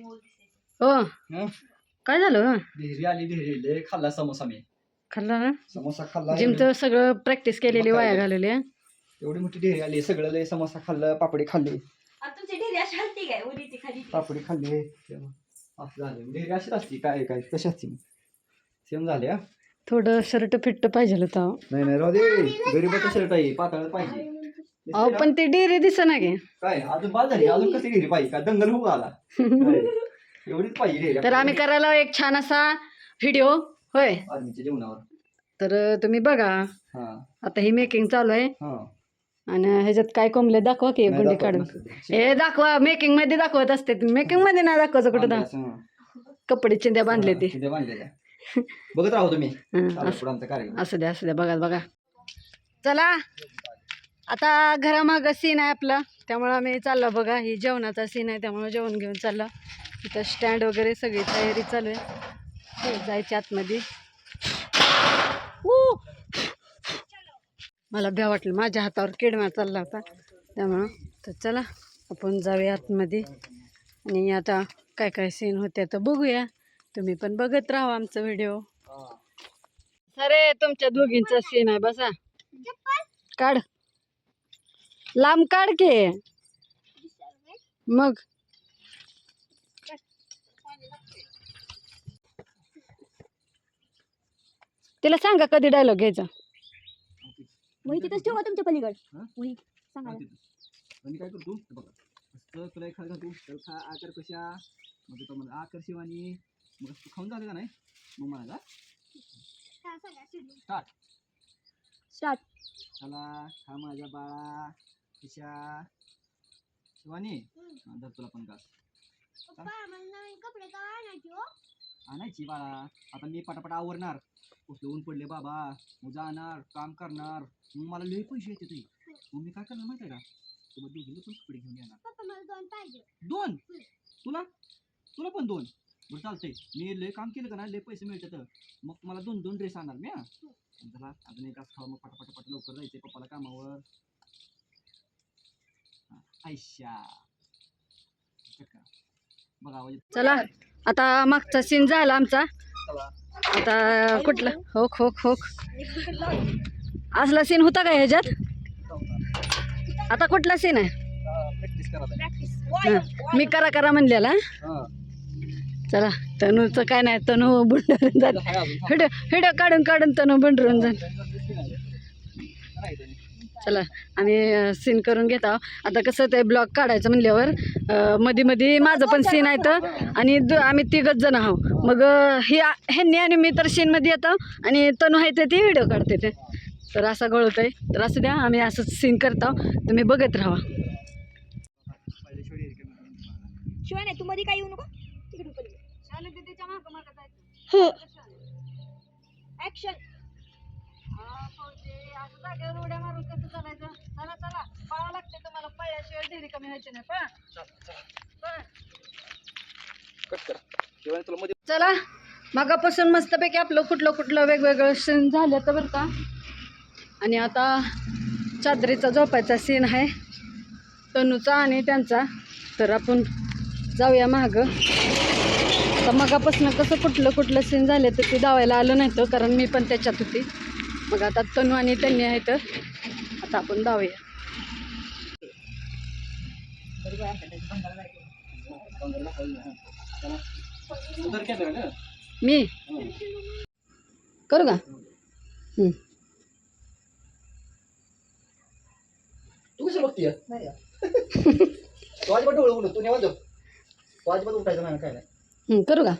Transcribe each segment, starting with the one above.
हो. हं? काय झालं डिहरी आली डिहरी लय खाल्ला समोसा मी. खाल्ला ना? समोसा खाल्ला. जिमचं सगळं प्रॅक्टिस केलेली वाया तर. घालवली हं? एवढी मोठी डिहरी आली. सगळं लय समोसा खाल्लं पापडी खाल्ली. तुमची ढेरी अशी हलती काय? उडीची खाली पापडी खाल्ली. असं झालं. डिहरी अशीच असती. काय काय? कशी असती सेम झाले हा? थोडं शर्ट फिट्ट पाहिजे होतं. नाही नाही. राहू दे. गरीबाचं शर्ट आहे. पातळ पाहिजे. अहो पण ते डेरे दिस ना गे ना? काय अजून बाद झाली अजून कशी पाहिजे का? दंगल होऊ आला. एवढीच पाहिजे तर आम्ही करायला एक छान असा व्हिडिओ होय. आर्मीच्या जेवणावर. तर तुम्ही बघा. हा. आता ही मेकिंग चालू आहे. हा. आणि ह्याच्यात काय कोंबले दाखवा की एक नाही गुंडी दाखवत काढून. नसतं ते. हे दाखवा मेकिंगमध्ये दाखवत असते मेकिंगमध्ये नाही दाखवायचं कुठं दा असं, हं. कपडे चिंध्या बांधले ते. तिथे बघत राहू तुम्ही. हं, चालू असं पुढं आमचा कार्यक्रम. असू द्या असू द्या बघा बघा. चला. आता घरामागं सीन आहे आपला. त्यामुळं आम्ही चाललो बघा. ही जेवणाचा सीन आहे त्यामुळं जेवण घेऊन चाललो. इथं स्टँड वगैरे सगळी तयारी चालू आहे. हो, जायची आतमध्ये! मला भ्या वाटलं माझ्या हातावर किडमा चालला होता. त्यामुळं तर चला आपण जाऊया आतमध्ये. आणि आता काय काय सीन होते तर बघूया. तुम्ही पण बघत राहा आमचा व्हिडिओ अरे तुमच्या दोघींचा सीन आहे बसा. काढ. लांब काढ के. मग. तिला सांगा कधी डायलॉग घ्यायचा. वही तिथंच ठेवा तुमच्या पलीकड? वही सांगा आणि काय करतो? हे बघा. मस्त तुला एखादं घालतो. तर खा आकार कशा? मग तो म्हणा आकर शिवानी. मग तू खाऊन झालं का नाही? मग म्हणाला स्टार्ट. स्टार्ट. चला खा माझ्या बाळा कशा शिवानी हा, धर तुला पण घास. आणायची बाळा. आता मी पटापट आवरणार. कुठले ऊन पडले बाबा. मग जाणार काम करणार. मग मला लई पैसे येते ते मग मी काय करणार माहिती का? तुम्हाला दोघीला पण कपडे घेऊन येणार. दोन तुला? तुला पण दोन? बरं चालतंय. मी लय काम केलं का ना लय पैसे मिळतात. मग मला दोन दोन ड्रेस आणणार मी हा? चला अजून एक खावा. मग पटापट पट लवकर जायचे पप्पाला कामावर हा, आयशा चक्का. बघा आवाज येतो. चला आता मागचा सीन झाला आमचा आता कुठला होक होक होक असला सीन होता का ह्याच्यात आता कुठला सीन आहे हा. हं. मी करा करा म्हणलेला हा. चला तनूचं काय नाही तनू बुंडरून जात. हिडो हिडो काढून काढून तनू बुंडरून जात. चला आम्ही सीन करून घेत आहोत. आता कसं ते ब्लॉग काढायचं म्हणल्यावर मध्ये मध्ये माझं पण सीन आहे तर आणि दु- आम्ही तिघच जण आहोत. मग ही ह्यांनी आणि मी तर सीनमध्ये येतो आणि तनू आहे ते ती व्हिडिओ काढते ते. तर असा गळत आहे तर असं द्या आम्ही असंच सीन करतो तुम्ही बघत राहा. हे तू मध्ये काय येऊ नको. तिकडे हो. ऍक्शन असं जागेवर उड्या मारून कसं चालायचं? चला चला. पळावं लागते तुम्हाला. पळल्याशिवाय ढेरी कमी व्हायची नाही. पळा. पळा. कट करा. शिवानी तुला मध्ये चला. मगापासून मस्तपैकी आपलं कुठलं कुठलं वेगवेगळं सीन झालं तर बरं का? आणि आता चादरीचा झोपायचा सीन आहे. तनूचा आणि त्यांचा. तर आपण जाऊया मागं. तर मगापासून कसं कुठलं कुठलं सीन झालं तर ते दावायला आलं नाही तर कारण मी पण त्याच्यात होती. मग आता तनू आणि त्यांनी आहे तर आता आपण ना मी? करू का. तू कशी बघतीय? डोळे उघड तू झोप. तू अजिबात उठायचं नाही काय नाही. करू का?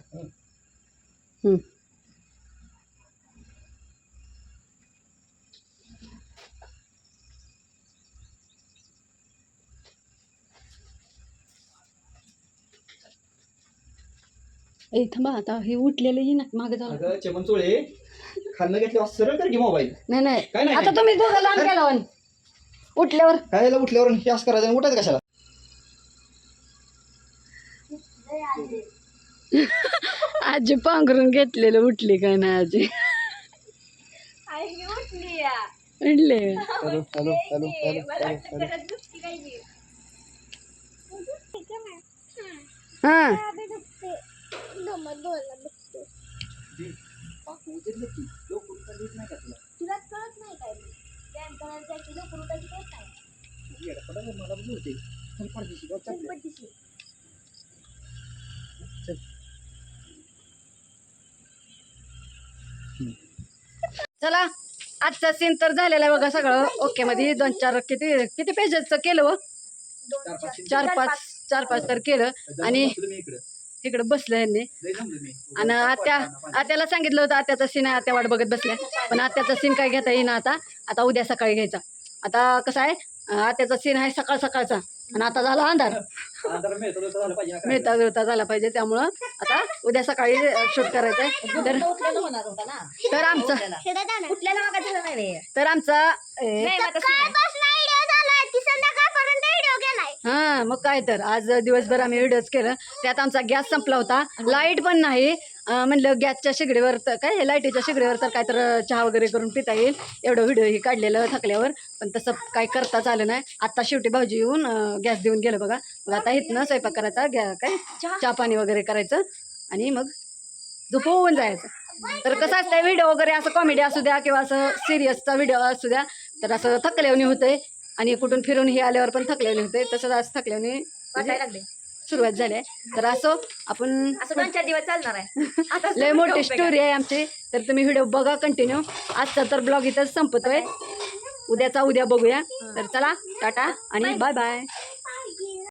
ए थांबा आता हे उठलेलं ही ना मागे जाऊ अगं चमन चोळे खाल्लं घेतल्यावर सरळ कर की मोबाईल. नाही काय नाही नाही, आता तुम्ही दोघं लांब गेला वन. उठल्यावर. काय उठल्यावर? हे असं करायचं आणि उठायचं कशाला? आजी पांघरून घेतलेलं उठली काय नाही आजी? आई उठली hello hello hello hello hello नाही. हा. तुला? कळत नाही काय व्यायाम करायला जायची लवकर उठायची कळत नाही. चल आजचा सीन तर झालेला आहे बघा सगळं ओके मध्ये दोन चार किती किती पेजेसचं केलं व चार पाच शिंदे. चार पाच चार पाच तर केलं आणि इकडं. इकडे बसलं यांनी. आणि आत्या आत्याला सांगितलं होतं आत्याचा सीन आहे आत्या वाट बघत बसल्या. पण आत्याचा सीन काय घेता येईना आता? आता उद्या सकाळी घ्यायचा. आता कसं आहे आत्याचा सीन आहे सकाळ सकाळचा. आणि आता झाला अंधार. अंधार मिळतो झालं पाहिजे त्यामुळं आता उद्या सकाळी शूट करायचं आहे. तर तर आमचा कुठल्याला मागा झालं नाही रे? तर आमचा ए, नाही, मग तसं नाही. हा मग काय तर. आज दिवसभर आम्ही व्हिडिओज केलं. त्यात आमचा गॅस संपला होता. लाइट पण नाही. म्हणलं गॅसच्या शेगडीवर तर काय लाईटीच्या शिगडीवर तर काय तर चहा वगैरे करून पिता येईल. एवढं व्हिडिओ ही काढलेलं थकल्यावर. पण तसं काय करताच आलं नाही. आत्ता शेवटी भाऊजी येऊन गॅस देऊन गेलं बघा. मग आता इथनं स्वयंपाक करायचा गॅ काय? चहा पाणी वगैरे करायचं. आणि मग झोपवून जायचं. तर कसं असतं व्हिडिओ वगैरे असं कॉमेडी असू द्या किंवा असं सिरियसचा व्हिडिओ असू द्या तर असं थकल्यावणी होतंय. आणि कुठून फिरून हे आल्यावर पण थकल्यावणी होते. तसंच आज वाटायला लागले. सुरुवात झाली आहे. तर असो आपण असं दोन चार दिवस चालणार आहे. आता लय मोठी स्टोरी आहे आमची. तर तुम्ही व्हिडिओ बघा कंटिन्यू आजचा तर ब्लॉग इथंच संपतोय. उद्याचा उद्या बघूया. तर चला टाटा आणि बाय बाय.